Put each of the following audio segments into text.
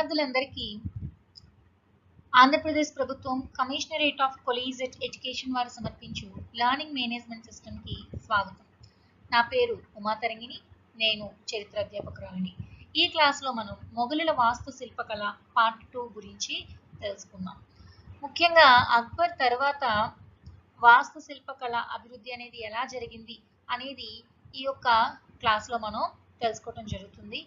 విద్యార్థులందరికీ ఆంధ్రప్రదేశ్ ప్రభుత్వం commissionerate of కొలీజెట్ education వారు సమర్పించు లర్నింగ్ మేనేజ్మెంట్ సిస్టమ్కి స్వాగతం. నా పేరు ఉమాతరంగిని నేను చరిత్ర అధ్యాపకురాలిని. ఈ క్లాస్లో మనం మొఘలుల వాస్తు శిల్పకళ పార్ట్ టూ గురించి తెలుసుకుందాం. ముఖ్యంగా అక్బర్ తర్వాత వాస్తు శిల్పకళ అభివృద్ధి అనేది ఎలా జరిగింది అనేది ఈ యొక్క క్లాస్లో మనం తెలుసుకోవటం జరుగుతుంది.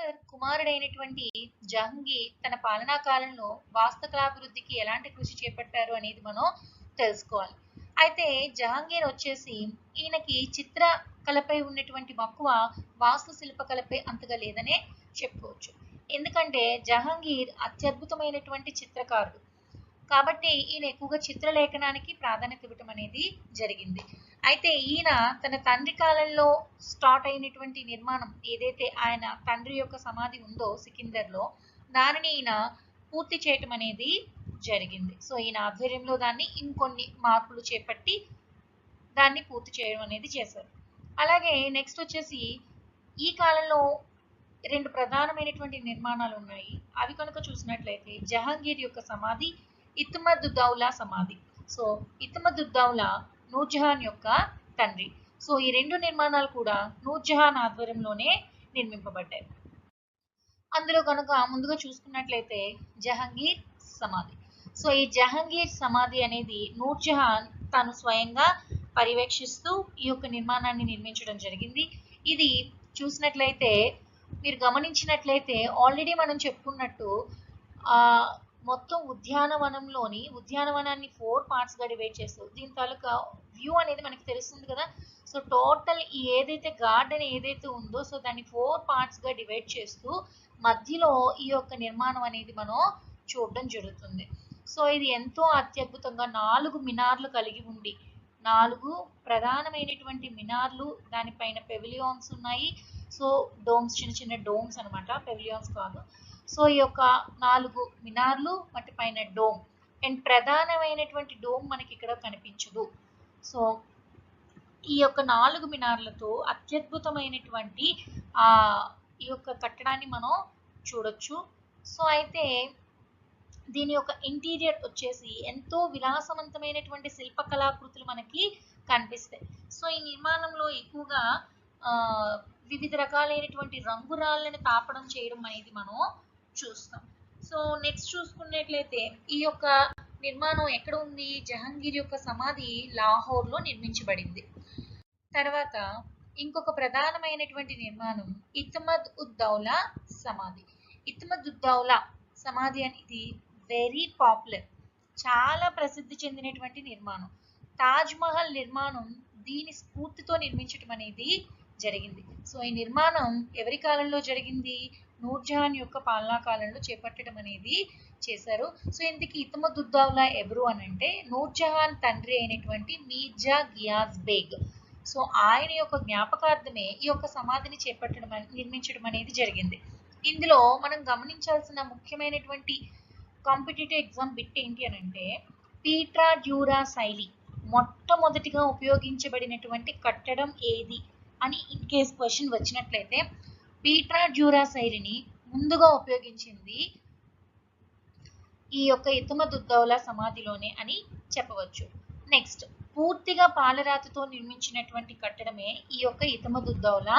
అక్బర్ కుమారుడైనటువంటి జహంగీర్ తన పాలనా కాలంలో వాస్తకలాభివృద్ధికి ఎలాంటి కృషి చేపట్టారు అనేది మనం తెలుసుకోవాలి. అయితే జహాంగీర్ వచ్చేసి ఈయనకి చిత్ర కళపై ఉన్నటువంటి మక్కువ వాస్తు శిల్పకళపై అంతగా లేదనే చెప్పుకోవచ్చు. ఎందుకంటే జహాంగీర్ అత్యద్భుతమైనటువంటి చిత్రకారుడు. కాబట్టి ఈయన ఎక్కువగా చిత్రలేఖనానికి ప్రాధాన్యత ఇవ్వటం అనేది జరిగింది. అయితే ఈయన తన తండ్రి కాలంలో స్టార్ట్ అయినటువంటి నిర్మాణం ఏదైతే ఆయన తండ్రి యొక్క సమాధి ఉందో సికిందర్లో దానిని ఈయన పూర్తి చేయటం అనేది జరిగింది. సో ఈయన ఆధ్వర్యంలో దాన్ని ఇంకొన్ని మార్పులు చేపట్టి దాన్ని పూర్తి చేయడం అనేది చేశారు. అలాగే నెక్స్ట్ వచ్చేసి ఈ కాలంలో రెండు ప్రధానమైనటువంటి నిర్మాణాలు ఉన్నాయి. అవి కనుక చూసినట్లయితే జహాంగీర్ యొక్క సమాధి ఇత్మదుద్దౌలా సమాధి. సో ఇత్మదుద్దౌలా నూర్జహాన్ యొక్క తండ్రి. సో ఈ రెండు నిర్మాణాలు కూడా నూర్జహాన్ ఆధ్వర్యంలోనే నిర్మింపబడ్డాయి. అందులో కనుక ముందుగా చూసుకున్నట్లయితే జహంగీర్ సమాధి. సో ఈ జహంగీర్ సమాధి అనేది నూర్జహాన్ తను స్వయంగా పర్యవేక్షిస్తూ ఈ యొక్క నిర్మాణాన్ని నిర్మించడం జరిగింది. ఇది చూసినట్లయితే మీరు గమనించినట్లయితే ఆల్రెడీ మనం చెప్పుకున్నట్టు మొత్తం ఉద్యానవనంలోని ఉద్యానవనాన్ని ఫోర్ పార్ట్స్గా డివైడ్ చేస్తారు దీని తాలూకా వ్యూ అనేది మనకి తెలుస్తుంది కదా. సో టోటల్ ఈ ఏదైతే గార్డెన్ ఏదైతే ఉందో సో దాన్ని ఫోర్ పార్ట్స్గా డివైడ్ చేస్తూ మధ్యలో ఈ యొక్క నిర్మాణం అనేది మనం చూడడం జరుగుతుంది. సో ఇది ఎంతో అత్యద్భుతంగా నాలుగు మినార్లు కలిగి ఉండి నాలుగు ప్రధానమైనటువంటి మినార్లు దానిపైన పెవిలియాన్స్ ఉన్నాయి. సో డోమ్స్ చిన్న చిన్న డోమ్స్ అనమాట పెవిలియాన్స్ కాదు. సో ఈ యొక్క నాలుగు మినార్లు వాటి పైన డోమ్. అండ్ ప్రధానమైనటువంటి డోమ్ మనకి ఇక్కడ కనిపించదు. సో ఈ యొక్క నాలుగు మినార్లతో అత్యద్భుతమైనటువంటి ఆ ఈ యొక్క కట్టడాన్ని మనం చూడొచ్చు. సో అయితే దీని యొక్క ఇంటీరియర్ వచ్చేసి ఎంతో విలాసవంతమైనటువంటి శిల్పకళాకృతులు మనకి కనిపిస్తాయి. సో ఈ నిర్మాణంలో ఎక్కువగా వివిధ రకాలైనటువంటి రంగురాళ్ళని తాపడం చేయడం అనేది మనం చూస్తాం. సో నెక్స్ట్ చూసుకున్నట్లయితే ఈ యొక్క నిర్మాణం ఎక్కడ ఉంది? జహాంగీర్ యొక్క సమాధి లాహోర్లో నిర్మించబడింది. తర్వాత ఇంకొక ప్రధానమైనటువంటి నిర్మాణం ఇత్మద్ ఉద్దౌలా సమాధి. ఇత్మద్ ఉద్దౌలా సమాధి అనేది వెరీ పాపులర్ చాలా ప్రసిద్ధి చెందినటువంటి నిర్మాణం. తాజ్ మహల్ నిర్మాణం దీని స్ఫూర్తితో నిర్మించడం అనేది జరిగింది. సో ఈ నిర్మాణం ఎవరి కాలంలో జరిగింది? నూర్జహాన్ యొక్క పాలనా కాలంలో చేపట్టడం అనేది చేశారు. సో ఇంతకి ఇతమదుద్దౌలా ఎవరు అని అంటే నూర్జహాన్ తండ్రి అయినటువంటి మీర్జా గియాజ్ బేగ్. సో ఆయన యొక్క జ్ఞాపకార్థమే ఈ యొక్క సమాధిని చేపట్టడం నిర్మించడం అనేది జరిగింది. ఇందులో మనం గమనించాల్సిన ముఖ్యమైనటువంటి కాంపిటేటివ్ ఎగ్జామ్ బిట్ ఏంటి అని అంటే పీట్రా డ్యూరా శైలి మొట్టమొదటిగా ఉపయోగించబడినటువంటి కట్టడం ఏది అని ఇన్ కేస్ క్వశ్చన్ వచ్చినట్లయితే పీట్రా జ్యూరా శైలిని ముందుగా ఉపయోగించింది ఈ యొక్క ఇతమదుద్దౌలా సమాధిలోనే అని చెప్పవచ్చు. నెక్స్ట్ పూర్తిగా పాలరాతితో నిర్మించినటువంటి కట్టడమే ఈ యొక్క ఇతమదుద్దౌలా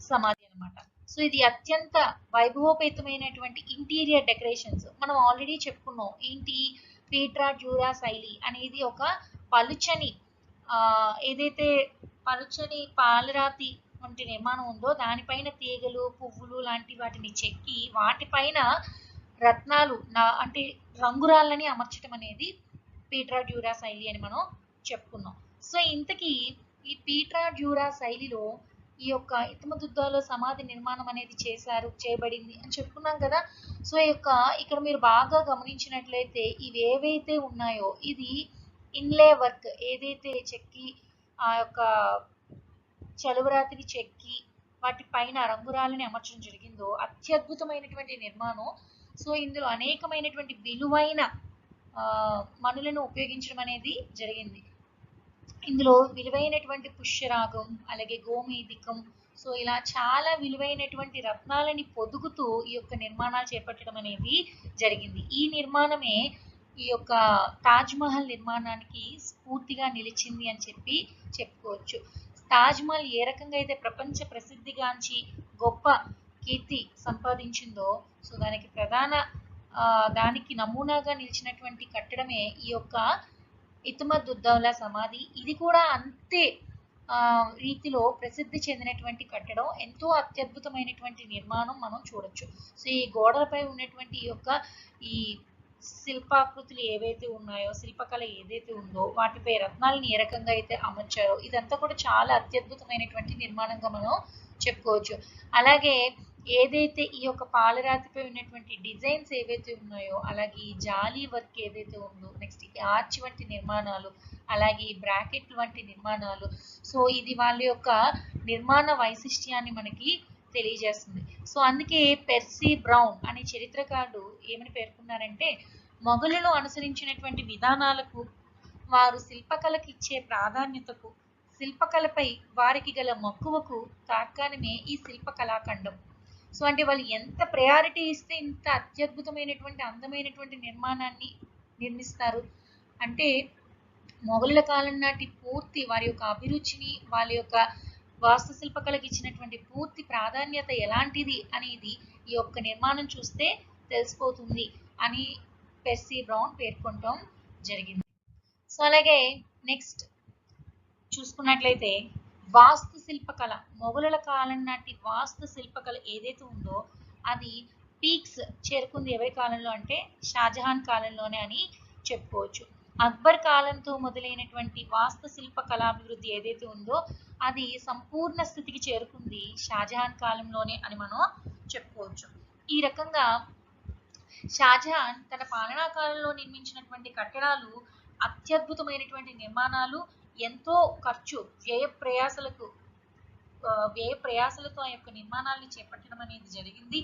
సమాధి అనమాట సో ఇది అత్యంత వైభవోపేతమైనటువంటి ఇంటీరియర్ డెకరేషన్స్ మనం ఆల్రెడీ చెప్పుకున్నాం ఏంటి? పీట్రా జ్యూరా శైలి అనేది ఒక పలుచని ఏదైతే పలుచని పాలరాతి వంటి నిర్మాణం ఉందో దానిపైన తీగలు పువ్వులు లాంటి వాటిని చెక్కి వాటిపైన రత్నాలు నా అంటే రంగురాళ్ళని అమర్చడం అనేది పీట్రా డ్యూరా శైలి అని మనం చెప్పుకున్నాం. సో ఇంతకీ ఈ పీట్రా డ్యూరా శైలిలో ఈ యొక్క ఇతమదుద్దాలో సమాధి నిర్మాణం అనేది చేశారు చేయబడింది అని చెప్పుకున్నాం కదా. సో ఈ యొక్క ఇక్కడ మీరు బాగా గమనించినట్లయితే ఇవి ఏవైతే ఉన్నాయో ఇది ఇన్లే వర్క్ ఏదైతే చెక్కి ఆ యొక్క చలువరాతిని చెక్కి వాటి పైన రంగురాలని అమర్చడం జరిగిందో అత్యద్భుతమైనటువంటి నిర్మాణం. సో ఇందులో అనేకమైనటువంటి విలువైన మనులను ఉపయోగించడం అనేది జరిగింది. ఇందులో విలువైనటువంటి పుష్యరాగం అలాగే గోమేదికం సో ఇలా చాలా విలువైనటువంటి రత్నాలని పొదుగుతూ ఈ యొక్క నిర్మాణాలు చేపట్టడం అనేది జరిగింది. ఈ నిర్మాణమే ఈ యొక్క తాజ్ మహల్ నిర్మాణానికి స్ఫూర్తిగా నిలిచింది అని చెప్పి చెప్పుకోవచ్చు. తాజ్ మహల్ ఏ రకంగా అయితే ప్రపంచ ప్రసిద్ధిగాంచి గొప్ప కీర్తి సంపాదించిందో సో దానికి ప్రధాన దానికి నమూనాగా నిలిచినటువంటి కట్టడమే ఈ యొక్క ఇతుమద్దుద్దౌలా సమాధి. ఇది కూడా అంతే రీతిలో ప్రసిద్ధి చెందినటువంటి కట్టడం ఎంతో అత్యద్భుతమైనటువంటి నిర్మాణం మనం చూడొచ్చు. సో ఈ గోడలపై ఉన్నటువంటి ఈ యొక్క ఈ శిల్పాకృతులు ఏవైతే ఉన్నాయో శిల్పకళ ఏదైతే ఉందో వాటిపై రత్నాలను ఏ రకంగా అయితే అమర్చారో ఇదంతా కూడా చాలా అత్యద్భుతమైనటువంటి నిర్మాణంగా మనం చెప్పుకోవచ్చు. అలాగే ఏదైతే ఈ యొక్క పాలరాతిపై ఉన్నటువంటి డిజైన్స్ ఏవైతే ఉన్నాయో అలాగే ఈ జాలీ వర్క్ ఏదైతే ఉందో నెక్స్ట్ ఈ ఆర్చ్ వంటి నిర్మాణాలు అలాగే ఈ బ్రాకెట్ వంటి నిర్మాణాలు సో ఇది వాళ్ళ యొక్క నిర్మాణ వైశిష్ట్యాన్ని మనకి తెలియజేస్తుంది. సో అందుకే పెర్సీ బ్రౌన్ అనే చరిత్రకారుడు ఏమని పేర్కొన్నారంటే మొఘలులు అనుసరించినటువంటి విధానాలకు వారు శిల్పకళకి ఇచ్చే ప్రాధాన్యతకు శిల్పకళపై వారికి గల మక్కువకు తార్కాణమే ఈ శిల్పకళాఖండం. సో అంటే వాళ్ళు ఎంత ప్రయారిటీ ఇస్తే ఇంత అత్యద్భుతమైనటువంటి అందమైనటువంటి నిర్మాణాన్ని నిర్మిస్తారు. అంటే మొఘలుల కాలం నాటి పూర్తి వారి యొక్క అభిరుచిని వాళ్ళ యొక్క వాస్తుశిల్పకళకి ఇచ్చినటువంటి పూర్తి ప్రాధాన్యత ఎలాంటిది అనేది ఈ యొక్క నిర్మాణం చూస్తే తెలిసిపోతుంది అని పెర్సీ బ్రౌన్ పేర్కొనటం జరిగింది. సో అలాగే నెక్స్ట్ చూసుకున్నట్లయితే వాస్తు శిల్పకళ మొఘలుల కాలం నాటి వాస్తు శిల్పకళ ఏదైతే ఉందో అది పీక్స్ చేరుకుంది ఎవరి కాలంలో అంటే షాజహాన్ కాలంలోనే అని చెప్పుకోవచ్చు. అక్బర్ కాలంతో మొదలైనటువంటి వాస్తు శిల్ప కళాభివృద్ధి ఏదైతే ఉందో అది సంపూర్ణ స్థితికి చేరుకుంది షాజహాన్ కాలంలోనే అని మనం చెప్పుకోవచ్చు. ఈ రకంగా షాజహాన్ తన పాలనా కాలంలో నిర్మించినటువంటి కట్టడాలు అత్యద్భుతమైనటువంటి నిర్మాణాలు ఎంతో ఖర్చు వ్యయ ప్రయాసలకు వ్యయ ప్రయాసలతో ఆ యొక్క నిర్మాణాలను చేపట్టడం అనేది జరిగింది.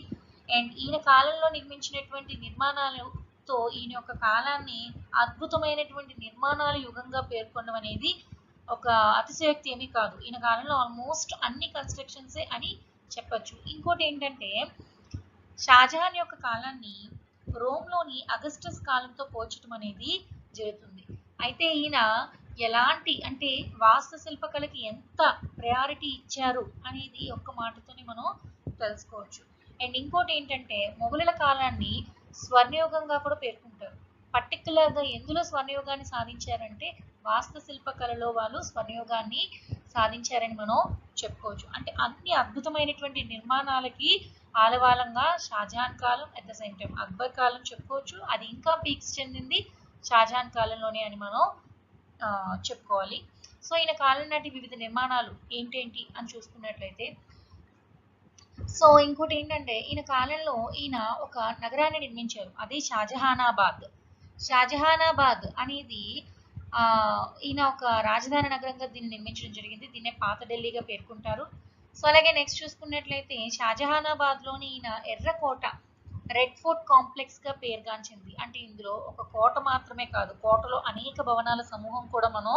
అండ్ ఈయన కాలంలో నిర్మించినటువంటి నిర్మాణాలతో ఈయన యొక్క కాలాన్ని అద్భుతమైనటువంటి నిర్మాణాల యుగంగా పేర్కొనడం అనేది ఒక అతిశయోక్తి ఏమీ కాదు. ఈయన కాలంలో ఆల్మోస్ట్ అన్ని కన్స్ట్రక్షన్సే అని చెప్పచ్చు. ఇంకోటి ఏంటంటే షాజహాన్ యొక్క కాలాన్ని రోమ్లోని అగస్టస్ కాలంతో పోల్చడం అనేది జరుగుతుంది. అయితే ఈయన ఎలాంటి అంటే వాస్తు శిల్పకళకి ఎంత ప్రయారిటీ ఇచ్చారు అనేది ఒక్క మాటతోనే మనం తెలుసుకోవచ్చు. అండ్ ఇంకోటి ఏంటంటే మొఘలుల కాలాన్ని స్వర్ణయోగంగా కూడా పేర్కొంటారు. పర్టికులర్గా ఎందులో స్వర్ణయోగాన్ని సాధించారంటే వాస్తు శిల్పకళలో వాళ్ళు స్వనియోగాన్ని సాధించారని మనం చెప్పుకోవచ్చు. అంటే అన్ని అద్భుతమైనటువంటి నిర్మాణాలకి ఆలవాలంగా షాజహాన్ కాలం at the same time Akbar కాలం చెప్పుకోవచ్చు. అది ఇంకా పీక్స్ చెందింది షాజహాన్ కాలంలోనే అని మనం చెప్పుకోవాలి. సో ఈయన కాలం నాటి వివిధ నిర్మాణాలు ఏంటేంటి అని చూసుకున్నట్లయితే సో ఇంకోటి ఏంటంటే ఈయన కాలంలో ఈయన ఒక నగరాన్ని నిర్మించారు. అది షాజహానాబాద్. షాజహానాబాద్ అనేది ఈయన ఒక రాజధాని నగరంగా దీన్ని నిర్మించడం జరిగింది. దీన్నే పాత ఢిల్లీగా పేర్కొంటారు. సో అలాగే నెక్స్ట్ చూసుకున్నట్లయితే షాజహానాబాద్లోని ఈయన ఎర్రకోట రెడ్ ఫోర్ట్ కాంప్లెక్స్గా పేరుగాంచింది. అంటే ఇందులో ఒక కోట మాత్రమే కాదు కోటలో అనేక భవనాల సమూహం కూడా మనం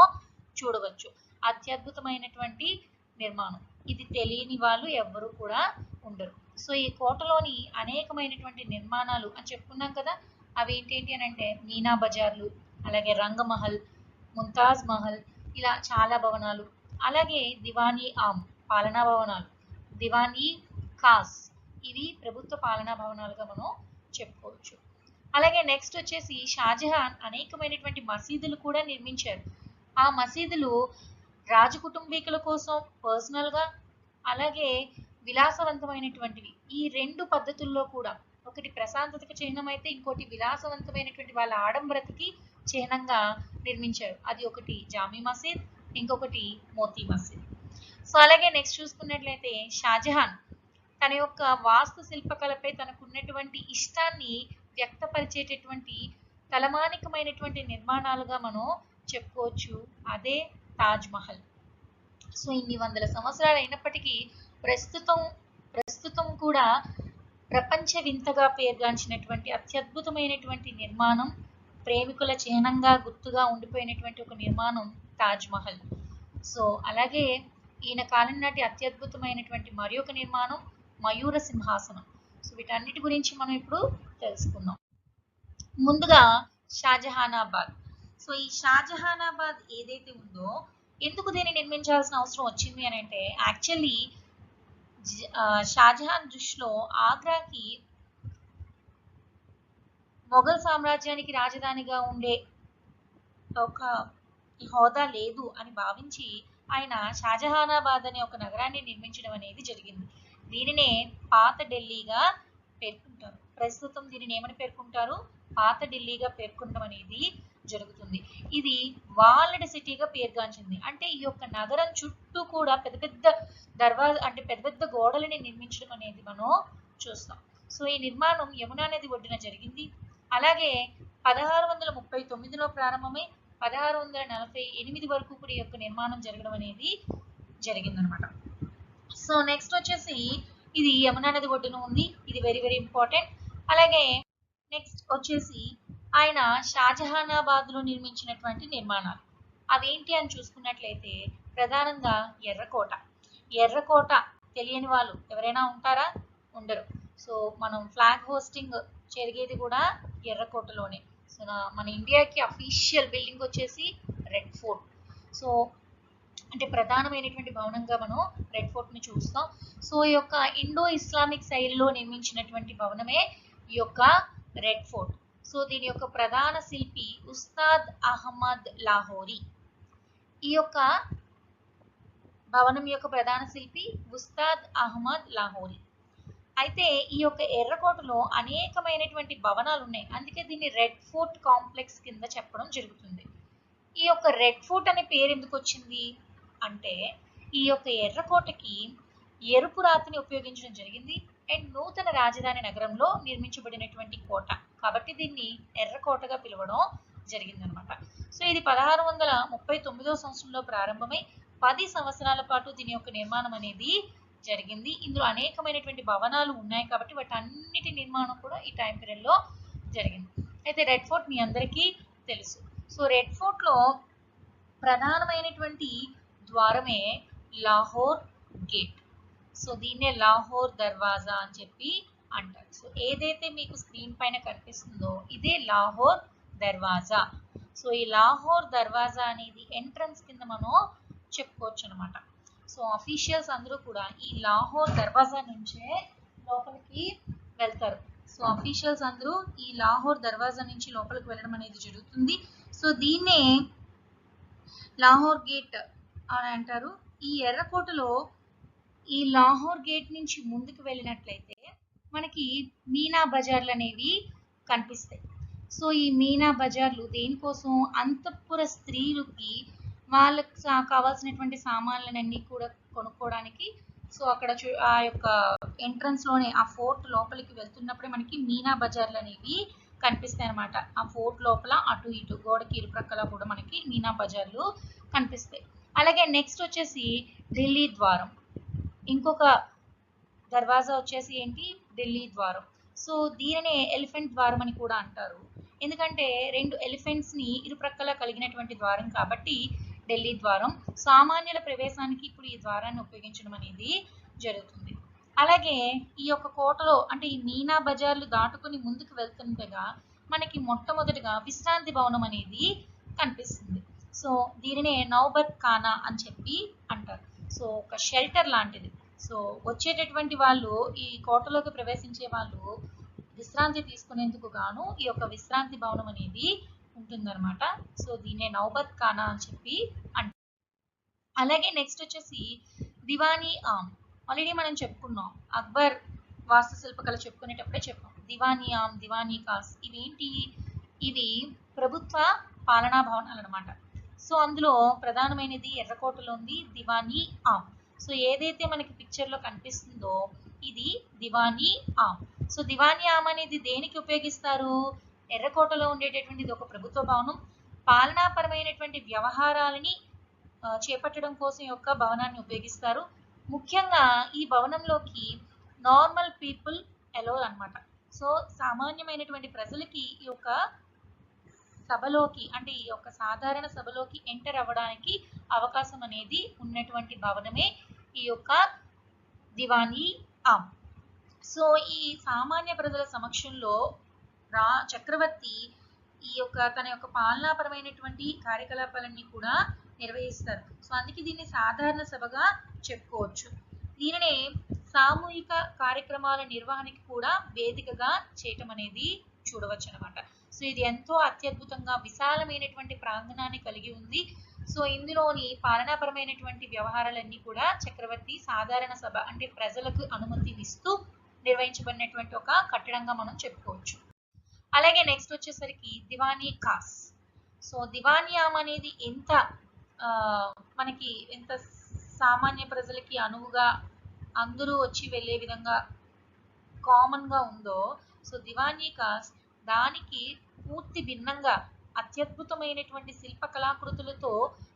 చూడవచ్చు. అత్యద్భుతమైనటువంటి నిర్మాణం. ఇది తెలియని వాళ్ళు ఎవ్వరూ కూడా ఉండరు. సో ఈ కోటలోని అనేకమైనటువంటి నిర్మాణాలు అని చెప్పుకున్నాం కదా అవి ఏంటేంటి అని అంటే మీనా బజార్లు అలాగే రంగమహల్ ముంతాజ్ మహల్ ఇలా చాలా భవనాలు. అలాగే దివానీ ఆమ్ పాలనా భవనాలు. దివానీ ఖాస్ ఇవి ప్రభుత్వ పాలనా భవనాలుగా మనం చెప్పుకోవచ్చు. అలాగే నెక్స్ట్ వచ్చేసి షాజహాన్ అనేకమైనటువంటి మసీదులు కూడా నిర్మించారు. ఆ మసీదులు రాజు కుటుంబీకుల కోసం పర్సనల్గా అలాగే విలాసవంతమైనటువంటివి. ఈ రెండు పద్ధతుల్లో కూడా ఒకటి ప్రశాంతతకి చిహ్నం అయితే ఇంకోటి విలాసవంతమైనటువంటి వాళ్ళ ఆడంబరతకి చిహ్నంగా నిర్మించారు. అది ఒకటి జామీ మసీద్ ఇంకొకటి మోతీ మసీద్. సో అలాగే నెక్స్ట్ చూసుకున్నట్లయితే షాజహాన్. తన యొక్క వాస్తు శిల్పకళపై తనకున్నటువంటి ఇష్టాన్ని వ్యక్తపరిచేటటువంటి తలమానికమైనటువంటి నిర్మాణాలుగా మనం చెప్పుకోవచ్చు. అదే తాజ్ మహల్. సో ఇన్ని వందల సంవత్సరాలు అయినప్పటికీ ప్రస్తుతం ప్రస్తుతం కూడా ప్రపంచ వింతగా పేర్గాంచినటువంటి అత్యద్భుతమైనటువంటి నిర్మాణం ప్రేమికుల చిహ్నంగా గుర్తుగా ఉండిపోయినటువంటి ఒక నిర్మాణం తాజ్ మహల్. సో అలాగే ఈయన కాలం నాటి అత్యద్భుతమైనటువంటి మరి ఒక నిర్మాణం మయూర సింహాసనం. సో వీటన్నిటి గురించి మనం ఇప్పుడు తెలుసుకుందాం. ముందుగా షాజహానాబాద్. సో ఈ షాజహానాబాద్ ఏదైతే ఉందో ఎందుకు దీన్ని నిర్మించాల్సిన అవసరం వచ్చింది అని అంటే యాక్చువల్లీ షాజహాన్ దృష్టిలో ఆగ్రాకి మొఘల్ సామ్రాజ్యానికి రాజధానిగా ఉండే ఒక హోదా లేదు అని భావించి ఆయన షాజహానాబాద్ అనే ఒక నగరాన్ని నిర్మించడం అనేది జరిగింది. దీనినే పాత ఢిల్లీగా పేర్కొంటారు. ప్రస్తుతం దీనిని ఏమని పేర్కొంటారు? పాత ఢిల్లీగా పేర్కొనడం అనేది జరుగుతుంది. ఇది వాల్డ్ సిటీగా పేరుగాంచింది. అంటే ఈ యొక్క నగరం చుట్టూ కూడా పెద్ద పెద్ద దర్వాజ అంటే పెద్ద పెద్ద గోడలని నిర్మించడం అనేది మనం చూస్తాం. సో ఈ నిర్మాణం యమునా నది ఒడ్డున జరిగింది. అలాగే పదహారు వందల ముప్పై తొమ్మిదిలో ప్రారంభమై పదహారు వందల నలభై ఎనిమిది వరకు కూడా ఈ యొక్క నిర్మాణం జరగడం అనేది జరిగిందనమాట. సో నెక్స్ట్ వచ్చేసి ఇది యమునా నది ఒడ్డున ఉంది. ఇది వెరీ వెరీ ఇంపార్టెంట్ అలాగే నెక్స్ట్ వచ్చేసి ఆయన షాజహానాబాద్లో నిర్మించినటువంటి నిర్మాణాలు. అవేంటి అని చూసుకున్నట్లయితే ప్రధానంగా ఎర్రకోట. ఎర్రకోట తెలియని వాళ్ళు ఎవరైనా ఉంటారా? ఉండరు. సో మనం ఫ్లాగ్ హోస్టింగ్ జరిగేది కూడా ఎర్రకోటలోనే. సో మన ఇండియాకి అఫీషియల్ బిల్డింగ్ వచ్చేసి రెడ్ ఫోర్ట్. సో అంటే ప్రధానమైనటువంటి భవనంగా మనం రెడ్ ఫోర్ట్ని చూస్తాం. సో ఈ యొక్క ఇండో ఇస్లామిక్ శైలిలో నిర్మించినటువంటి భవనమే ఈ యొక్క రెడ్ ఫోర్ట్. సో దీని యొక్క ప్రధాన శిల్పి ఉస్తాద్ అహ్మద్ లాహోరీ. ఈ యొక్క భవనం యొక్క ప్రధాన శిల్పి ఉస్తాద్ అహ్మద్ లాహోరీ. అయితే ఈ యొక్క ఎర్రకోటలో అనేకమైనటువంటి భవనాలు ఉన్నాయి. అందుకే దీన్ని రెడ్ ఫోర్ట్ కాంప్లెక్స్ కింద చెప్పడం జరుగుతుంది. ఈ యొక్క రెడ్ ఫోర్ట్ అనే పేరు ఎందుకు వచ్చింది? అంటే ఈ యొక్క ఎర్రకోటకి ఎరుపు రాతిని ఉపయోగించడం జరిగింది. అండ్ నూతన రాజధాని నగరంలో నిర్మించబడినటువంటి కోట. కాబట్టి దీన్ని ఎర్రకోటగా పిలవడం జరిగిందనమాట. సో ఇది పదహారు వందల ముప్పై తొమ్మిదో సంవత్సరంలో ప్రారంభమై పది సంవత్సరాల పాటు దీని యొక్క నిర్మాణం అనేది జరిగింది. ఇందులో అనేకమైనటువంటి భవనాలు ఉన్నాయి కాబట్టి వాటి అన్నిటి నిర్మాణం కూడా ఈ టైం పీరియడ్లో జరిగింది. అయితే రెడ్ ఫోర్ట్ మీ అందరికీ తెలుసు. సో రెడ్ ఫోర్ట్లో ప్రధానమైనటువంటి ద్వారమే లాహోర్ గేట్. సో దీన్నే లాహోర్ దర్వాజా అని చెప్పి అంటారు. సో ఏదైతే మీకు స్క్రీన్ పైన కనిపిస్తుందో ఇదే లాహోర్ దర్వాజా. సో ఈ లాహోర్ దర్వాజా అనేది ఎంట్రన్స్ కింద మనం చెప్పుకోవచ్చు అనమాట సో అఫీషియల్స్ అందరూ కూడా ఈ లాహోర్ దర్వాజా నుంచే లోపలికి వెళ్తారు. సో అఫీషియల్స్ అందరూ ఈ లాహోర్ దర్వాజా నుంచి లోపలికి వెళ్ళడం అనేది జరుగుతుంది. సో దీన్నే లాహోర్ గేట్ అని అంటారు. ఈ ఎర్రకోటలో ఈ లాహోర్ గేట్ నుంచి ముందుకు వెళ్ళినట్లయితే మనకి మీనా బజార్లు అనేవి కనిపిస్తాయి. సో ఈ మీనా బజార్లు దేనికోసం? అంతఃపుర స్త్రీలకి వాళ్ళకి కావాల్సినటువంటి సామాన్లన్నీ కూడా కొనుక్కోవడానికి. సో అక్కడ చూ ఆ యొక్క ఎంట్రన్స్లోనే ఆ ఫోర్ట్ లోపలికి వెళ్తున్నప్పుడే మనకి మీనా బజార్లు అనేవి కనిపిస్తాయి అన్నమాట. ఆ ఫోర్ట్ లోపల అటు ఇటు గోడకి ఇరుప్రక్కల కూడా మనకి మీనా బజార్లు కనిపిస్తాయి. అలాగే నెక్స్ట్ వచ్చేసి ఢిల్లీ ద్వారం. ఇంకొక దర్వాజా వచ్చేసి ఏంటి? ఢిల్లీ ద్వారం. సో దీనినే ఎలిఫెంట్ ద్వారం అని కూడా అంటారు. ఎందుకంటే రెండు ఎలిఫెంట్స్ని ఇరుప్రక్కల కలిగినటువంటి ద్వారం కాబట్టి ఢిల్లీ ద్వారం. సామాన్యుల ప్రవేశానికి ఇప్పుడు ఈ ద్వారాన్ని ఉపయోగించడం అనేది జరుగుతుంది. అలాగే ఈ యొక్క కోటలో అంటే ఈ మీనా బజార్లు దాటుకుని ముందుకు వెళ్తుండగా మనకి మొట్టమొదటిగా విశ్రాంతి భవనం అనేది కనిపిస్తుంది. సో దీనినే నౌబత్ ఖానా అని చెప్పి అంటారు. సో ఒక షెల్టర్ లాంటిది. సో వచ్చేటటువంటి వాళ్ళు ఈ కోటలోకి ప్రవేశించే వాళ్ళు విశ్రాంతి తీసుకునేందుకు గాను ఈ యొక్క విశ్రాంతి భవనం అనేది ఉంటుందన్నమాట. సో దీన్నే నౌబత్ ఖానా అని చెప్పి అంటారు అలాగే నెక్స్ట్ వచ్చేసి దివానీ ఆమ్ ఆల్రెడీ మనం చెప్పుకున్నాం. అక్బర్ వాస్తుశిల్పకళ చెప్పుకునేటప్పుడే చెప్పాం. దివానీ ఆమ్ దివానీ కాస్ ఇవేంటి? ఇవి ప్రభుత్వ పాలనా భవనాలు అనమాట సో అందులో ప్రధానమైనది ఎర్రకోటలో ఉంది దివానీ ఆమ్. సో ఏదైతే మనకి పిక్చర్లో లో కనిపిస్తుందో ఇది దివానీ ఆమ్. సో దివానీ ఆమ్ అనేది దేనికి ఉపయోగిస్తారు? ఎర్రకోటలో ఉండేటటువంటిది ఒక ప్రభుత్వ భవనం. పాలనాపరమైనటువంటి వ్యవహారాలని చేపట్టడం కోసం యొక్క భవనాన్ని ఉపయోగిస్తారు. ముఖ్యంగా ఈ భవనంలోకి నార్మల్ పీపుల్ ఎలో అన్నమాట. సో సామాన్యమైనటువంటి ప్రజలకి ఈ యొక్క సభలోకి అంటే ఈ యొక్క సాధారణ సభలోకి ఎంటర్ అవ్వడానికి అవకాశం అనేది ఉన్నటువంటి భవనమే ఈ యొక్క దివానీ ఆమ్ సో ఈ సామాన్య ప్రజల సమక్షంలో రా చక్రవర్తి ఈ యొక్క తన యొక్క పాలనాపరమైనటువంటి కార్యకలాపాలన్నీ కూడా నిర్వహిస్తారు. సో అందుకే దీన్ని సాధారణ సభగా చెప్పుకోవచ్చు. దీనినే సామూహిక కార్యక్రమాల నిర్వహణకి కూడా వేదికగా చేయటం అనేది చూడవచ్చు అనమాట సో ఇది ఎంతో అత్యద్భుతంగా విశాలమైనటువంటి ప్రాంగణాన్ని కలిగి ఉంది. సో ఇందులోని పాలనాపరమైనటువంటి వ్యవహారాలన్నీ కూడా చక్రవర్తి సాధారణ సభ అంటే ప్రజలకు అనుమతినిస్తూ నిర్వహించబడినటువంటి ఒక కట్టడంగా మనం చెప్పుకోవచ్చు. అలాగే నెక్స్ట్ వచ్చేసరికి దివానీ కాస్. సో దివానియామ్ అనేది ఎంత మనకి ఎంత సామాన్య ప్రజలకి అనువుగా అందరూ వచ్చి వెళ్ళే విధంగా కామన్గా ఉందో సో దివానీ కాస్ దానికి పూర్తి భిన్నంగా అత్యద్భుతమైనటువంటి శిల్ప కళాకృతులతో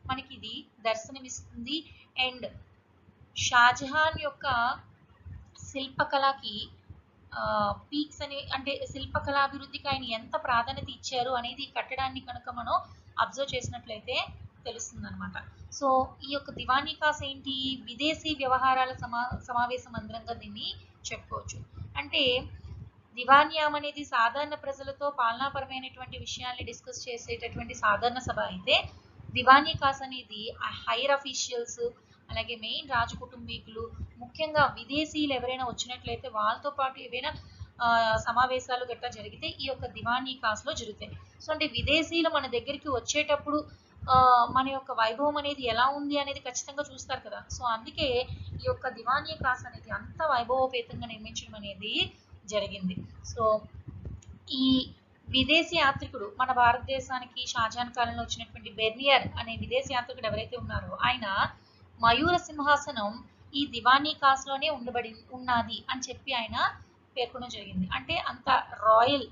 మనకి ఇది దర్శనమిస్తుంది. అండ్ షాజహాన్ యొక్క శిల్పకళకి పీక్స్ అనే అంటే శిల్పకళాభివృద్ధికి ఆయన ఎంత ప్రాధాన్యత ఇచ్చారు అనేది కట్టడాన్ని కనుక మనం అబ్జర్వ్ చేసినట్లయితే తెలుస్తుంది అనమాట సో ఈ యొక్క దివానీ కాస్ ఏంటి? విదేశీ వ్యవహారాల సమా సమావేశ మందిరంగా దీన్ని చెప్పుకోవచ్చు. అంటే దివాన్యామ్ అనేది సాధారణ ప్రజలతో పాలనాపరమైనటువంటి విషయాల్ని డిస్కస్ చేసేటటువంటి సాధారణ సభ అయితే దివానీ కాస్ అనేది హైయర్ అఫీషియల్స్ అలాగే మెయిన్ రాజ కుటుంబీకులు ముఖ్యంగా విదేశీయులు ఎవరైనా వచ్చినట్లయితే వాళ్ళతో పాటు ఏవైనా సమావేశాలు గట్రా జరిగితే ఈ యొక్క దివానీ కాస్లో జరుగుతాయి. సో అంటే విదేశీయులు మన దగ్గరికి వచ్చేటప్పుడు మన యొక్క వైభవం అనేది ఎలా ఉంది అనేది ఖచ్చితంగా చూస్తారు కదా. సో అందుకే ఈ యొక్క దివానీ కాస్ అనేది అంత వైభవోపేతంగా నిర్మించడం అనేది జరిగింది. సో ఈ విదేశీ యాత్రికుడు మన భారతదేశానికి షాజహాన్ కాలంలో వచ్చినటువంటి బెర్నియర్ అనే విదేశీ యాత్రికుడు ఎవరైతే ఉన్నారో ఆయన మయూర సింహాసనం ఈ దివానీ కాస్లోనే ఉండబడి ఉన్నది అని చెప్పి ఆయన పేర్కొనడం జరిగింది. అంటే అంత రాయల్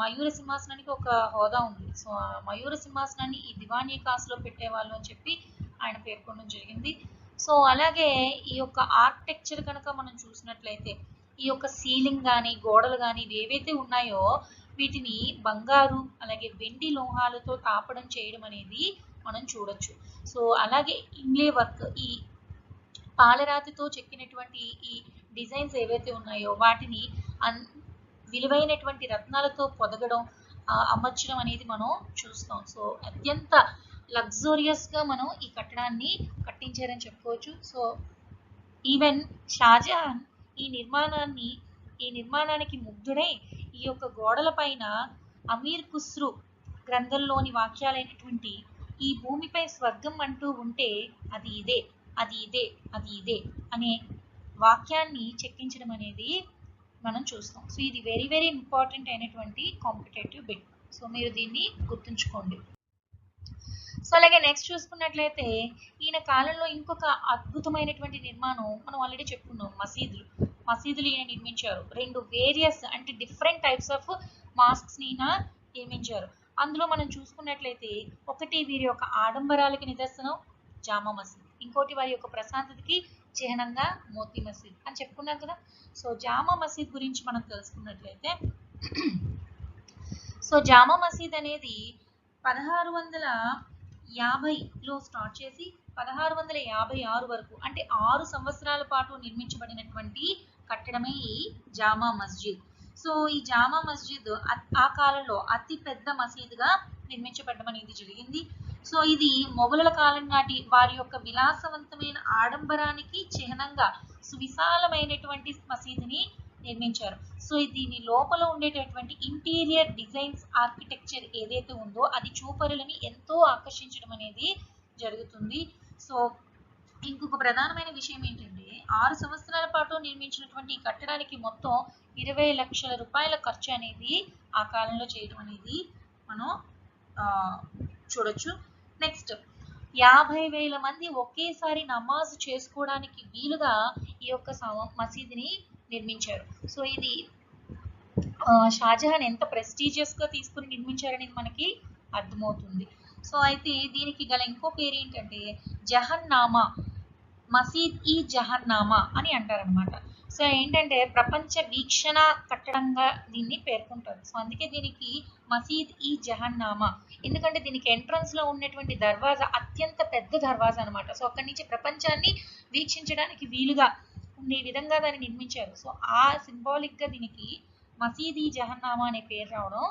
మయూర సింహాసనానికి ఒక హోదా ఉంది. సో ఆ మయూర సింహాసనాన్ని ఈ దివానీ కాస్లో పెట్టేవాళ్ళు అని చెప్పి ఆయన పేర్కొనడం జరిగింది. సో అలాగే ఈ యొక్క ఆర్కిటెక్చర్ కనుక మనం చూసినట్లయితే ఈ యొక్క సీలింగ్ కానీ గోడలు కానీ ఏవైతే ఉన్నాయో వీటిని బంగారు అలాగే వెండి లోహాలతో తాపడం చేయడం అనేది మనం చూడొచ్చు. సో అలాగే ఇంగ్లే వర్క్ ఈ పాలరాతితో చెక్కినటువంటి ఈ డిజైన్స్ ఏవైతే ఉన్నాయో వాటిని అన్ విలువైనటువంటి రత్నాలతో పొదగడం అమర్చడం అనేది మనం చూస్తాం. సో అత్యంత లగ్జూరియస్గా మనం ఈ కట్టడాన్ని కట్టించారని చెప్పుకోవచ్చు. సో ఈవెన్ షాజహాన్ ఈ నిర్మాణాన్ని ఈ నిర్మాణానికి ముగ్ధుడై ఈ యొక్క గోడల పైన అమీర్ ఖుస్రు గ్రంథంలోని వాక్యాలైనటువంటి ఈ భూమిపై స్వర్గం అంటూ ఉంటే అది ఇదే అది ఇదే అది ఇదే అనే వాక్యాన్ని చెక్కించడం అనేది మనం చూస్తాం. సో ఇది వెరీ వెరీ ఇంపార్టెంట్ అయినటువంటి కాంపిటేటివ్ బిట్ సో మీరు దీన్ని గుర్తుంచుకోండి. సో అలాగే నెక్స్ట్ చూసుకున్నట్లయితే ఈయన కాలంలో ఇంకొక అద్భుతమైనటువంటి నిర్మాణం మనం ఆల్రెడీ చెప్పుకున్నాం మసీదులు. మసీదులు ఈయన నిర్మించారు. రెండు వేరియస్ అంటే డిఫరెంట్ టైప్స్ ఆఫ్ మాస్క్స్ని ఈయన నిర్మించారు. అందులో మనం చూసుకున్నట్లయితే ఒకటి వీరి యొక్క ఆడంబరాలకి నిదర్శనం జామా మసీద్. ఇంకోటి వారి యొక్క ప్రశాంతతకి చిహ్నంగా మోతీ మసీద్ అని చెప్పుకున్నాం కదా. సో జామా మసీద్ గురించి మనం తెలుసుకున్నట్లయితే సో జామా మసీద్ అనేది పదహారు వందల యాభైలో స్టార్ట్ చేసి పదహారు వందల యాభై ఆరు వరకు అంటే ఆరు సంవత్సరాల పాటు నిర్మించబడినటువంటి కట్టడమే ఈ జామా మస్జిద్. సో ఈ జామా మస్జిద్ ఆ కాలంలో అతి పెద్ద మసీదుగా నిర్మించబడడం అనేది జరిగింది. సో ఇది మొఘలుల కాలం నాటి వారి యొక్క విలాసవంతమైన ఆడంబరానికి చిహ్నంగా సువిశాలమైనటువంటి మసీదుని నిర్మించారు. సో దీని లోపల ఉండేటటువంటి ఇంటీరియర్ డిజైన్స్ ఆర్కిటెక్చర్ ఏదైతే ఉందో అది చూపరులని ఎంతో ఆకర్షించడం అనేది జరుగుతుంది. సో ఇంకొక ప్రధానమైన విషయం ఏంటంటే ఆరు సంవత్సరాల పాటు నిర్మించినటువంటి ఈ కట్టడానికి మొత్తం ఇరవై లక్షల రూపాయల ఖర్చు అనేది ఆ కాలంలో చేయడం అనేది మనం చూడొచ్చు. నెక్స్ట్ యాభై వేల మంది ఒకేసారి నమాజ్ చేసుకోవడానికి వీలుగా ఈ యొక్క మసీదుని నిర్మించారు. సో ఇది షాజహాన్ ఎంత ప్రెస్టీజియస్గా తీసుకుని నిర్మించారనేది మనకి అర్థమవుతుంది. సో అయితే దీనికి గల ఇంకో పేరు ఏంటంటే జహన్నామా మసీద్ ఈ జహన్నామా అని అంటారనమాట సో ఏంటంటే ప్రపంచ వీక్షణ కట్టడంగా దీన్ని పేర్కొంటారు. సో అందుకే దీనికి మసీద్ ఈ జహన్నామా. ఎందుకంటే దీనికి ఎంట్రన్స్లో ఉన్నటువంటి దర్వాజా అత్యంత పెద్ద దర్వాజా అనమాట సో అక్కడి నుంచి ప్రపంచాన్ని వీక్షించడానికి వీలుగా ఉండే విధంగా దాన్ని నిర్మించారు. సో ఆ సింబాలిక్గా దీనికి మసీది జహన్నామా అనే పేరు రావడం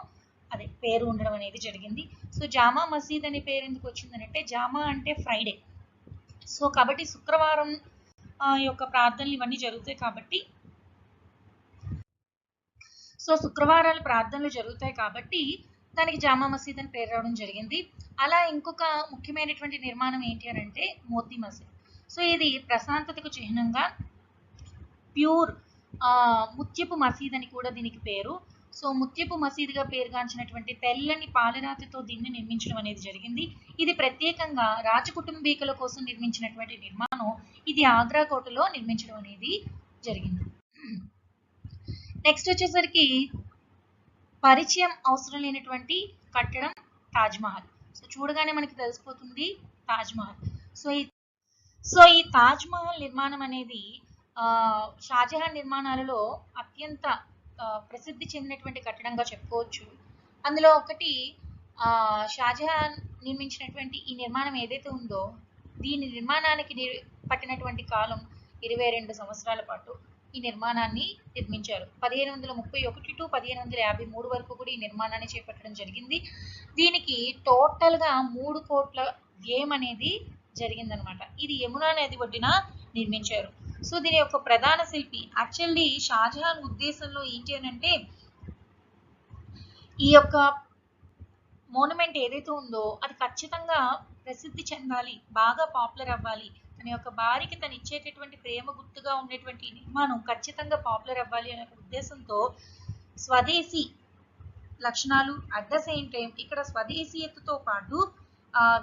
అదే పేరు ఉండడం అనేది జరిగింది. సో జామా మసీద్ అనే పేరు ఎందుకు వచ్చిందనంటే జామా అంటే ఫ్రైడే. సో కాబట్టి శుక్రవారం యొక్క ప్రార్థనలు ఇవన్నీ జరుగుతాయి కాబట్టి సో శుక్రవారాలు ప్రార్థనలు జరుగుతాయి కాబట్టి దానికి జామా మసీద్ అని పేరు రావడం జరిగింది. అలా ఇంకొక ముఖ్యమైనటువంటి నిర్మాణం ఏంటి అని అంటే మోతీ మసీద్. సో ఇది ప్రశాంతతకు చిహ్నంగా ప్యూర్ ముత్యపు మసీద్ అని కూడా దీనికి పేరు. సో ముత్యపు మసీదుగా పేరుగాంచినటువంటి తెల్లని పాలరాతితో దీన్ని నిర్మించడం అనేది జరిగింది. ఇది ప్రత్యేకంగా రాజకుటుంబీకుల కోసం నిర్మించినటువంటి నిర్మాణం ఇది ఆగ్రా కోటలో నిర్మించడం అనేది జరిగింది. నెక్స్ట్ వచ్చేసరికి పరిచయం అవసరం లేనటువంటి కట్టడం తాజ్మహల్ సో చూడగానే మనకి తెలిసిపోతుంది తాజ్మహల్ సో ఈ సో ఈ తాజ్మహల్ నిర్మాణం అనేది షాజహాన్ నిర్మాణాలలో అత్యంత ప్రసిద్ధి చెందినటువంటి కట్టడంగా చెప్పుకోవచ్చు. అందులో ఒకటి షాజహాన్ నిర్మించినటువంటి ఈ నిర్మాణం ఏదైతే ఉందో దీని నిర్మాణానికి పట్టినటువంటి కాలం ఇరవై రెండు సంవత్సరాల పాటు ఈ నిర్మాణాన్ని నిర్మించారు. పదిహేను వందల ముప్పై ఒకటి టు పదిహేను వందల యాభై మూడు వరకు కూడా ఈ నిర్మాణాన్ని చేపట్టడం జరిగింది. దీనికి టోటల్గా మూడు కోట్ల వ్యయం అనేది జరిగిందనమాట. ఇది యమునా నది ఒడ్డున నిర్మించారు. సో దీని యొక్క ప్రధాన శిల్పి యాక్చువల్లీ షాజహాన్ ఉద్దేశంలో ఏంటి అని అంటే ఈ యొక్క మోనుమెంట్ ఏదైతే ఉందో అది ఖచ్చితంగా ప్రసిద్ధి చెందాలి బాగా పాపులర్ అవ్వాలి. తన యొక్క భార్యకి తను ఇచ్చేటటువంటి ప్రేమ గుర్తుగా ఉండేటువంటి నిర్మాణం ఖచ్చితంగా పాపులర్ అవ్వాలి అనే ఉద్దేశంతో స్వదేశీ లక్షణాలు అట్ ద సేమ్ టైం ఇక్కడ స్వదేశీయతతో పాటు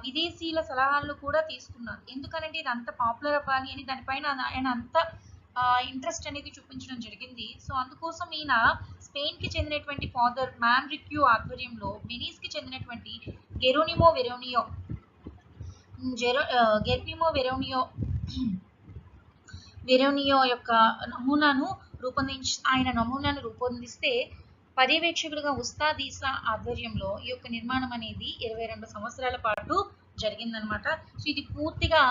విదేశీయుల సలహాలను కూడా తీసుకున్నారు. ఎందుకనంటే ఇది అంత పాపులర్ అవ్వాలి అని దానిపైన ఆయన అంత ఇంట్రెస్ట్ అనేది చూపించడం జరిగింది. సో అందుకోసం ఈయన స్పెయిన్కి చెందినటువంటి ఫాదర్ మ్యాన్రిక్యూ ఆధ్వర్యంలో వెనీస్కి చెందినటువంటి గెరోనిమో వెరోనియో జెరో గెర్నిమో వెరోనియో వెరోనియో యొక్క నమూనాను రూపొందించి ఆయన నమూనాను రూపొందిస్తే పర్యవేక్షకుడుగా ఉస్తాద్ ఈసా ఆధ్వర్యంలో ఈ యొక్క నిర్మాణం అనేది ఇరవై రెండు సంవత్సరాల పాటు జరిగిందనమాట. సో ఇది పూర్తిగా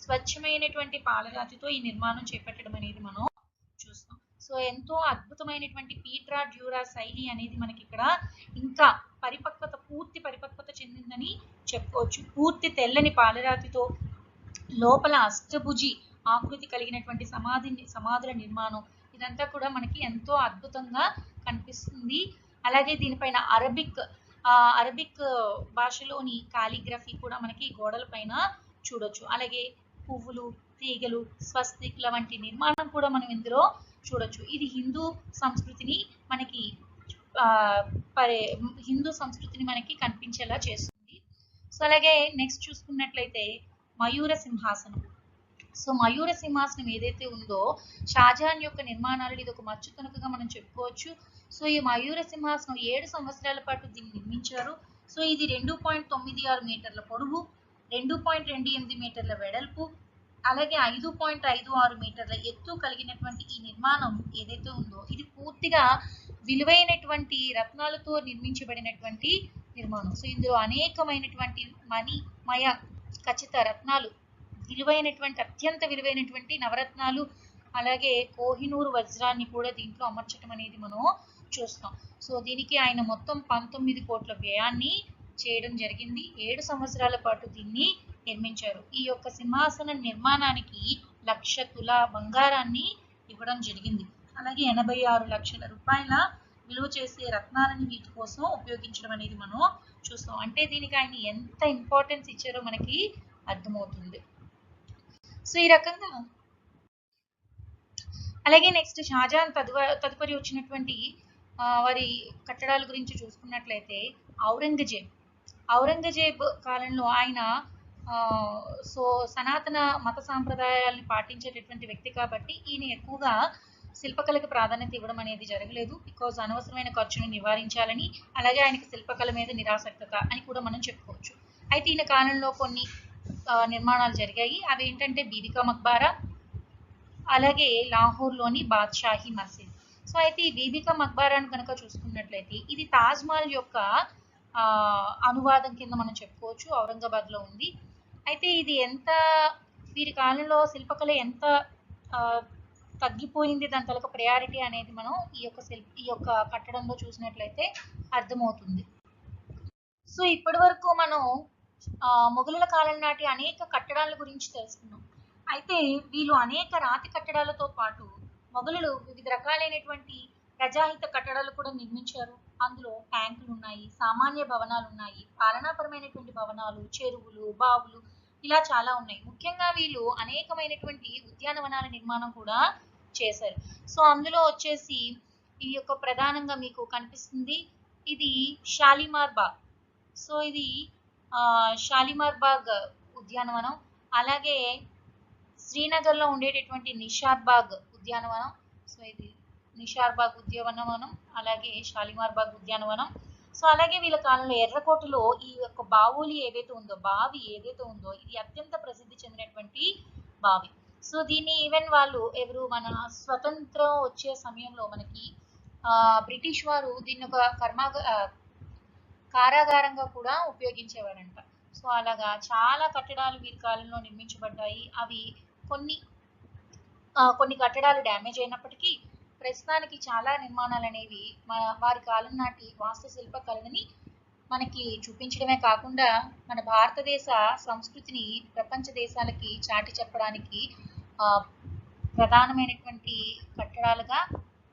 స్వచ్ఛమైనటువంటి పాలరాతితో ఈ నిర్మాణం చేపట్టడం అనేది మనం చూస్తాం. సో ఎంతో అద్భుతమైనటువంటి పీట్రా డ్యూరా శైలి అనేది మనకి ఇక్కడ ఇంకా పరిపక్వత పూర్తి పరిపక్వత చెందిందని చెప్పుకోవచ్చు. పూర్తి తెల్లని పాలరాతితో లోపల అష్టభుజి ఆకృతి కలిగినటువంటి సమాధి సమాధుల నిర్మాణం ఇదంతా కూడా మనకి ఎంతో అద్భుతంగా కనిపిస్తుంది. అలాగే దీనిపైన అరబిక్ అరబిక్ భాషలోని కాలిగ్రఫీ కూడా మనకి గోడల పైన చూడొచ్చు. అలాగే పువ్వులు తీగలు స్వస్తిక్ల వంటి నిర్మాణం కూడా మనం ఇందులో చూడొచ్చు. ఇది హిందూ సంస్కృతిని మనకి ఆ, పరే హిందూ సంస్కృతిని మనకి కనిపించేలా చేస్తుంది. సో అలాగే నెక్స్ట్ చూసుకున్నట్లయితే మయూర సింహాసనం. సో మయూర సింహాసనం ఏదైతే ఉందో షాజహాన్ యొక్క నిర్మాణాలు ఇది ఒక మచ్చు తునకగా మనం చెప్పుకోవచ్చు. సో ఈ మయూర సింహాసనం ఏడు సంవత్సరాల పాటు దీన్ని నిర్మించారు. సో ఇది రెండు పాయింట్ తొమ్మిది ఆరు మీటర్ల పొడవు రెండు పాయింట్ రెండు ఎనిమిది మీటర్ల వెడల్పు అలాగే ఐదు పాయింట్ ఐదు ఆరు మీటర్ల ఎత్తు కలిగినటువంటి ఈ నిర్మాణం ఏదైతే ఉందో ఇది పూర్తిగా విలువైనటువంటి రత్నాలతో నిర్మించబడినటువంటి నిర్మాణం. సో ఇందులో అనేకమైనటువంటి మణిమయ ఖచ్చిత రత్నాలు విలువైనటువంటి అత్యంత విలువైనటువంటి నవరత్నాలు అలాగే కోహినూరు వజ్రాన్ని కూడా దీంట్లో అమర్చడం అనేది మనం చూస్తాం. సో దీనికి ఆయన మొత్తం పంతొమ్మిది కోట్ల వ్యయాన్ని చేయడం జరిగింది. ఏడు సంవత్సరాల పాటు దీన్ని నిర్మించారు. ఈ యొక్క సింహాసన నిర్మాణానికి లక్ష తుల బంగారాన్ని ఇవ్వడం జరిగింది. అలాగే ఎనభై ఆరు లక్షల రూపాయల విలువ చేసే రత్నాలని వీటి కోసం ఉపయోగించడం అనేది మనం చూస్తాం. అంటే దీనికి ఆయన ఎంత ఇంపార్టెన్స్ ఇచ్చారో మనకి అర్థమవుతుంది. సో ఈ రకంగా అలాగే నెక్స్ట్ షాజహాన్ తదువ తదుపరి వచ్చినటువంటి వారి కట్టడాల గురించి చూసుకున్నట్లయితే ఔరంగజేబ్. ఔరంగజేబ్ కాలంలో ఆయన సో సనాతన మత సాంప్రదాయాలను పాటించేటటువంటి వ్యక్తి కాబట్టి ఈయన ఎక్కువగా శిల్పకళకి ప్రాధాన్యత ఇవ్వడం అనేది జరగలేదు. బికాజ్ అనవసరమైన ఖర్చును నివారించాలని అలాగే ఆయనకి శిల్పకళ మీద నిరాసక్తత అని కూడా మనం చెప్పుకోవచ్చు. అయితే ఈయన కాలంలో కొన్ని నిర్మాణాలు జరిగాయి. అవి ఏంటంటే బీబికా మక్బారా అలాగే లాహోర్లోని బాద్షాహి మసీద్. సో అయితే ఈ బీబికా మక్బారాను కనుక చూసుకున్నట్లయితే ఇది తాజ్ మహల్ యొక్క అనువాదం కింద మనం చెప్పుకోవచ్చు. ఔరంగాబాద్లో ఉంది. అయితే ఇది ఎంత వీరి కాలంలో శిల్పకళ ఎంత తగ్గిపోయింది? దాని తలక ప్రయారిటీ అనేది మనం ఈ యొక్క శిల్ప ఈ యొక్క కట్టడంలో చూసినట్లయితే అర్థమవుతుంది. సో ఇప్పటి వరకు మనం మొఘలుల కాలం నాటి అనేక కట్టడాల గురించి తెలుసుకున్నాం. అయితే వీళ్ళు అనేక రాతి కట్టడాలతో పాటు మొఘలులు వివిధ రకాలైనటువంటి ప్రజాహిత కట్టడాలు కూడా నిర్మించారు. అందులో ట్యాంకులు ఉన్నాయి సామాన్య భవనాలు ఉన్నాయి పాలనాపరమైనటువంటి భవనాలు చెరువులు బావులు ఇలా చాలా ఉన్నాయి. ముఖ్యంగా వీళ్ళు అనేకమైనటువంటి ఉద్యానవనాల నిర్మాణం కూడా చేశారు. సో అందులో వచ్చేసి ఈ యొక్క ప్రధానంగా మీకు కనిపిస్తుంది ఇది షాలిమార్ బాగ్. సో ఇది షాలిమార్ బాగ్ ఉద్యానవనం అలాగే శ్రీనగర్లో ఉండేటటువంటి నిషార్ బాగ్ ఉద్యానవనం సో ఇది నిషార్ బాగ్ ఉద్యానవనం అలాగే షాలిమార్ బాగ్ ఉద్యానవనం. సో అలాగే వీళ్ళ కాలంలో ఎర్రకోటలో ఈ యొక్క బావులి ఏదైతే ఉందో బావి ఏదైతే ఉందో ఇది అత్యంత ప్రసిద్ధి చెందినటువంటి బావి. సో దీన్ని ఈవెన్ వాళ్ళు ఎవరు మన స్వతంత్రం వచ్చే సమయంలో మనకి బ్రిటిష్ వారు దీన్ని ఒక కర్మాగ కారాగారంగా కూడా ఉపయోగించేవారంట. సో అలాగా చాలా కట్టడాలు వీరి కాలంలో నిర్మించబడ్డాయి. అవి కొన్ని కొన్ని కట్టడాలు డ్యామేజ్ అయినప్పటికీ ప్రస్తుతానికి చాలా నిర్మాణాలు అనేవి మన వారి కాలం నాటి వాస్తుశిల్ప కళని మనకి చూపించడమే కాకుండా మన భారతదేశ సంస్కృతిని ప్రపంచ దేశాలకి చాటి చెప్పడానికి ప్రధానమైనటువంటి కట్టడాలుగా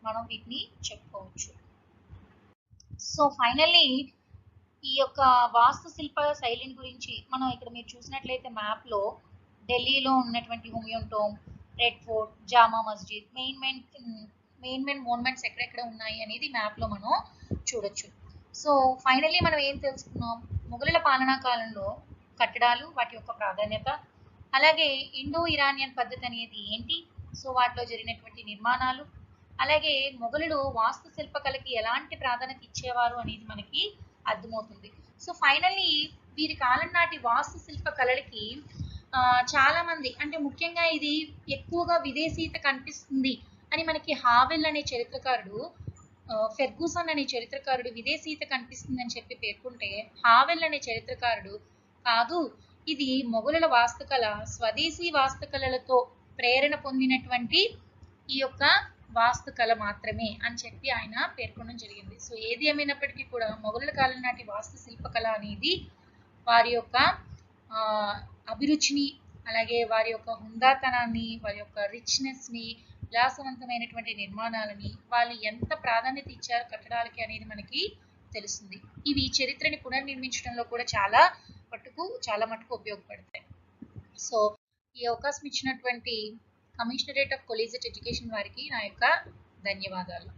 మనం వీటిని చెప్పుకోవచ్చు. సో ఫైనల్లీ ఈ యొక్క వాస్తుశిల్ప శైలిని గురించి మనం ఇక్కడ మీరు చూసినట్లయితే మ్యాప్లో ఢిల్లీలో ఉన్నటువంటి Humayun tomb red fort Jama Masjid main main main main monuments ఎక్కడెక్కడ ఉన్నాయి అనేది మ్యాప్లో మనం చూడొచ్చు. సో ఫైనల్లీ మనం ఏం తెలుసుకున్నాం? మొఘలుల పాలనా కాలంలో కట్టడాలు వాటి యొక్క ప్రాధాన్యత అలాగే ఇండో ఇరానియన్ పద్ధతి అనేది ఏంటి? సో వాటిలో జరిగినటువంటి నిర్మాణాలు అలాగే మొఘలులు వాస్తు శిల్పకళకి ఎలాంటి ప్రాధాన్యత ఇచ్చేవారు అనేది మనకి అర్థమవుతుంది. సో ఫైనల్లీ వీరి కాలం నాటి వాస్తు శిల్ప కళలకి చాలా మంది అంటే ముఖ్యంగా ఇది ఎక్కువగా విదేశీయత కనిపిస్తుంది అని మనకి హావెల్ అనే చరిత్రకారుడు ఫెర్గూసన్ అనే చరిత్రకారుడు విదేశీయత కనిపిస్తుంది అని చెప్పి పేర్కొంటే హావెల్ అనే చరిత్రకారుడు కాదు ఇది మొఘలుల వాస్తుకళ స్వదేశీ వాస్తుకళలతో ప్రేరణ పొందినటువంటి ఈ యొక్క వాస్తు కళ మాత్రమే అని చెప్పి ఆయన పేర్కొనడం జరిగింది. సో ఏది ఏమైనప్పటికీ కూడా మొఘలుల కాలం నాటి వాస్తు శిల్పకళ అనేది వారి యొక్క అభిరుచిని అలాగే వారి యొక్క హుందాతనాన్ని వారి యొక్క రిచ్నెస్ని విలాసవంతమైనటువంటి నిర్మాణాలని వాళ్ళు ఎంత ప్రాధాన్యత ఇచ్చారు కట్టడాలకి అనేది మనకి తెలుస్తుంది. ఇవి చరిత్రని పునర్నిర్మించడంలో కూడా చాలా మట్టుకు చాలా మటుకు ఉపయోగపడతాయి. సో ఈ అవకాశం ఇచ్చినటువంటి కమిషనరేట్ ఆఫ్ కొలీజియట్ ఎడ్యుకేషన్ వారికి నా యొక్క ధన్యవాదాలు.